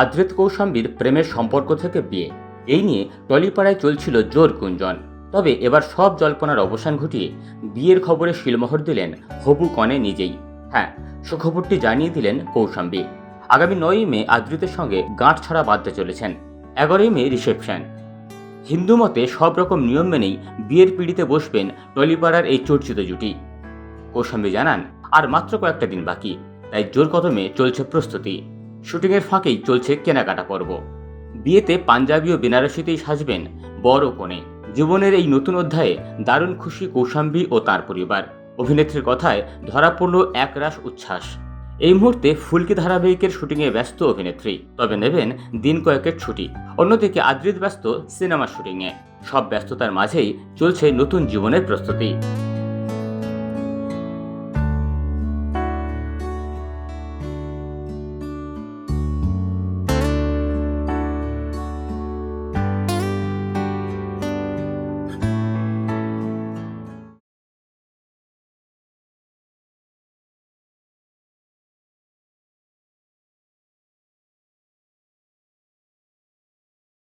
আদ্রিত কৌশাম্বীর প্রেমের সম্পর্ক থেকে বিয়ে। এই নিয়ে টলিপাড়ায় চলছিল জোর গুঞ্জন। তবে এবার সব জল্পনার অবসান ঘটিয়ে বিয়ের খবরে শিলমোহর দিলেন হবু কনে নিজেই। হ্যাঁ সুখবরটি জানিয়ে দিলেন কৌশাম্বী। আগামী নয়ই মে আদ্রিতের সঙ্গে গাঁট ছাড়া বাঁধতে চলেছেন। এগারোই মে রিসেপশন। হিন্দু মতে সব রকম নিয়ম মেনেই বিয়ের পিড়িতে বসবেন টলিপাড়ার এই চর্চিত জুটি। কৌশাম্বী জানান, আর মাত্র কয়েকটা দিন বাকি, তাই জোর কদমে চলছে প্রস্তুতি। শুটিংয়ের ফাঁকেই চলছে কেনাকাটা পর্ব। বিয়েতে পাঞ্জাবি ও বেনারসিতেই সাজবেন বড় কোণে জীবনের এই নতুন অধ্যায়ে দারুণ খুশি কৌশাম্বী ও তার পরিবার। অভিনেত্রীর কথায় ধরা পড়ল একরাশ উচ্ছ্বাস। এই মুহূর্তে ফুলকি ধারাবাহিকের শুটিংয়ে ব্যস্ত অভিনেত্রী, তবে নেবেন দিন কয়েকের ছুটি। অন্যদিকে আদ্রিত ব্যস্ত সিনেমা শুটিংয়ে। সব ব্যস্ততার মাঝেই চলছে নতুন জীবনের প্রস্তুতি।